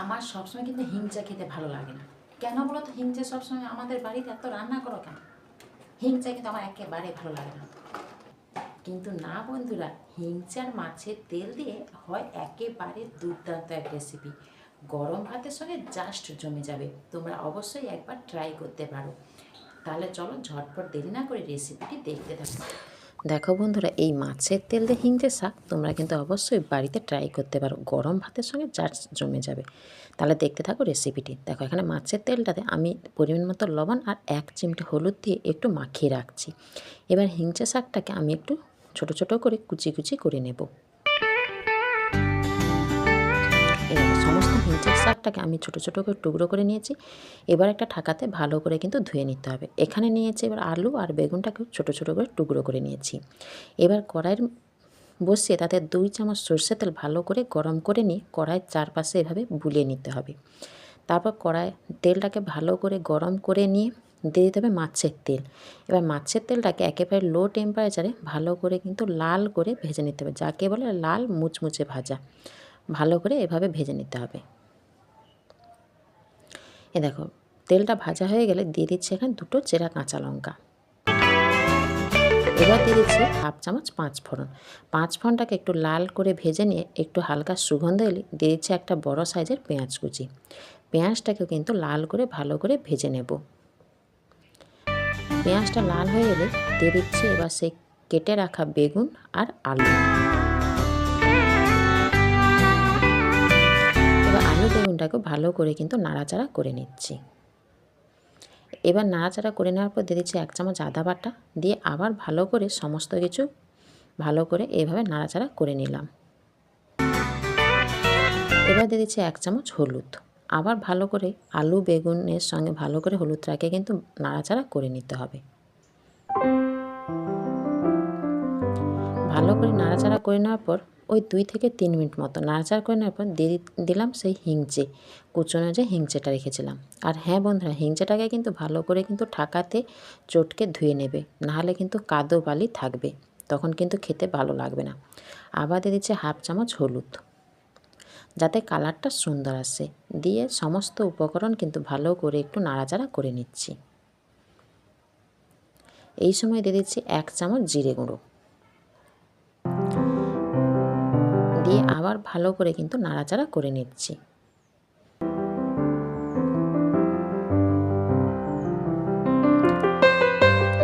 আমার সবসময় কিন্তু হিংচা খেতে ভালো লাগে না। কেন বলো তো? হিংচা সবসময় আমাদের বাড়িতে এত রান্না করো কেন? হিংচা কিন্তু আমার একেবারে ভালো লাগে না। কিন্তু না বন্ধুরা হিংচার মাছের তেল দিয়ে হয় একেবারে দুর্দান্ত এক রেসিপি গরম ভাতের সঙ্গে জাস্ট জমে যাবে। তোমরা অবশ্যই একবার ট্রাই করতে পারো। তাহলে চলো ঝটপট দেরি না করে রেসিপিটি দেখতে থাকো। দেখো বন্ধুরা, এই মাছের তেল দিয়ে হিংচে শাক তোমরা কিন্তু অবশ্যই বাড়িতে ট্রাই করতে পারো। গরম ভাতের সঙ্গে চার্জ জমে যাবে। তাহলে দেখতে থাকো রেসিপিটি দেখো, এখানে মাছের তেলটাতে আমি পরিমাণ মতো লবণ আর এক চিমটে হলুদ দিয়ে একটু মাখিয়ে রাখছি। এবার হিংচে শাকটাকে আমি একটু ছোট ছোট করে কুচি কুচি করে নেব। হিংচের শাকটাকে আমি ছোট ছোট করে টুকরো করে নিয়েছি, এবার একটা ঠাকাতে ভালো করে কিন্তু ধুয়ে নিতে হবে। এখানে নিয়েছি এবার আলু আর বেগুনটাকেও ছোট ছোট করে টুকরো করে নিয়েছি। এবার কড়াইয়ের বসিয়ে তাতে দুই চামচ সর্ষে তেল ভালো করে গরম করে নিয়ে কড়াইয়ের চারপাশে এভাবে বুলিয়ে নিতে হবে। তারপর কড়াই তেলটাকে ভালো করে গরম করে নিয়ে দিয়ে দিতে হবে মাছের তেল। এবার মাছের তেলটাকে একেবারে লো টেম্পারেচারে ভালো করে কিন্তু লাল করে ভেজে নিতে হবে। যাকে বলে লাল মুচমুচে ভাজা। ভালো করে এভাবে ভেজে নিতে হবে। এ দেখো, তেলটা ভাজা হয়ে গেলে দিয়ে দিচ্ছি এখানে দুটো চেরা কাঁচা লঙ্কা। এবার দিয়ে দিচ্ছি হাফ চামচ পাঁচ ফোড়ন। পাঁচ ফোড়নটাকে একটু লাল করে ভেজে নিয়ে একটু হালকা সুগন্ধ এলে দিয়ে দিচ্ছি একটা বড় সাইজের পেঁয়াজ কুচি। পেঁয়াজটাকেও কিন্তু লাল করে ভালো করে ভেজে নেব। পেঁয়াজটা লাল হয়ে এলে দিয়ে দিচ্ছি এবার সেই কেটে রাখা বেগুন আর আলু। আলু বেগুনটাকে ভালো করে কিন্তু নাড়াচাড়া করে নিচ্ছি। এবার নাড়াচাড়া করে নেওয়ার পর দিয়ে দিচ্ছি এক চামচ আদা বাটা দিয়ে আবার ভালো করে সমস্ত কিছু ভালো করে এভাবে নাড়াচাড়া করে নিলাম। এবার দিয়ে দিচ্ছি এক চামচ হলুদ। আবার ভালো করে আলু, বেগুনের সঙ্গে ভালো করে হলুদটাকে কিন্তু নাড়াচাড়া করে নিতে হবে। ভালো করে নাড়াচাড়া করে নেওয়ার পর ওই দুই থেকে তিন মিনিট মতো নাড়াচাড়া করে নেওয়ার পর দিয়ে দিলাম সেই হিংচে। কুচনো যে হিংচেটা রেখেছিলাম। আর হ্যাঁ বন্ধুরা, হিংচেটাকে কিন্তু ভালো করে কিন্তু ঠাকাতে চটকে ধুয়ে নেবে। নাহলে কিন্তু কাদো বালি থাকবে। তখন কিন্তু খেতে ভালো লাগবে না। আবার দিয়ে দিচ্ছে হাফ চামচ হলুদ। যাতে কালারটা সুন্দর আসে। দিয়ে সমস্ত উপকরণ কিন্তু ভালো করে একটু নাড়াচাড়া করে নিচ্ছি। এই সময় দিয়ে দিচ্ছি এক চামচ জিরে গুঁড়ো। আবার ভালো করে কিন্তু নাড়াচাড়া করে নিচ্ছি।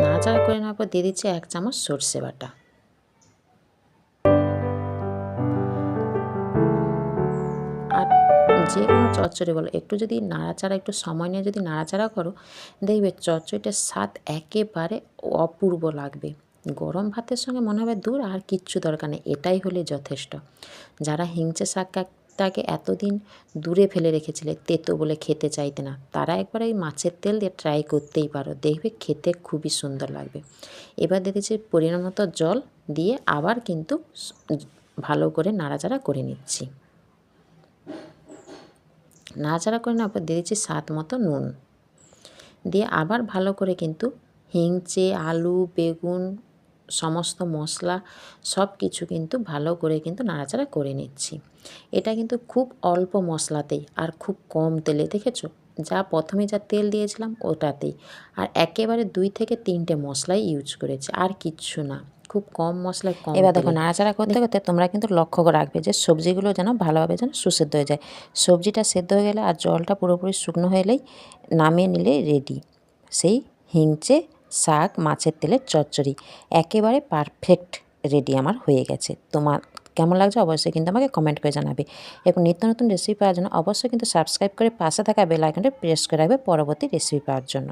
নাড়াচাড়া করে নেওয়ার পর দিয়ে দিচ্ছি এক চামচ সর্ষে বাটা। আর যে কোনো চচ্চড়ি বলো, একটু যদি নাড়াচাড়া, একটু সময় নিয়ে যদি নাড়াচাড়া করো, দেখবে চচ্চড়িটার স্বাদ একেবারে অপূর্ব লাগবে। গরম ভাতের সঙ্গে মনে হবে দূর, আর কিচ্ছু দরকার নেই, এটাই হলে যথেষ্ট। যারা হিংচে শাকটাকে এতদিন দূরে ফেলে রেখেছিলে, তেতো বলে খেতে চাইতে না, তারা একবার এই মাছের তেল দিয়ে ট্রাই করতেই পারো, দেখবে খেতে খুবই সুন্দর লাগবে। এবার দেখেছি পরিমাণ মতো জল দিয়ে আবার কিন্তু ভালো করে নাড়াচাড়া করে নিচ্ছি। নাড়াচাড়া করে নেওয়ার পর দিয়ে স্বাদ মতো নুন দিয়ে আবার ভালো করে কিন্তু হিংচে, আলু, বেগুন সমস্ত মশলা সব কিছু কিন্তু ভালো করে কিন্তু নাড়াচাড়া করে নিচ্ছি। এটা কিন্তু খুব অল্প মশলাতেই আর খুব কম তেলে দেখেছ? যা প্রথমে যা তেল দিয়েছিলাম ওটাতেই। আর একেবারে দুই থেকে তিনটে মশলাই ইউজ করেছি আর কিচ্ছু না। খুব কম মশলা কম এবার দেখো নাড়াচাড়া করতে করতে তোমরা কিন্তু লক্ষ্য করে রাখবে যে সবজিগুলো যেন ভালোভাবে যেন সুসেদ্ধ হয়ে যায়। সবজিটা সেদ্ধ হয়ে গেলে আর জলটা পুরোপুরি শুকনো হয়ে এলেই নামিয়ে নিলে রেডি সেই হিংচে শাক, মাছের তেলের চচ্চড়ি। একেবারে পারফেক্ট রেডি আমার হয়ে গেছে। তোমার কেমন লাগছে অবশ্যই কিন্তু আমাকে কমেন্ট করে জানাবে। এবং নিত্য নতুন রেসিপি পাওয়ার জন্য অবশ্যই কিন্তু সাবস্ক্রাইব করে পাশে থাকা বেল প্রেস করে রাখবে পরবর্তী রেসিপি পাওয়ার জন্য।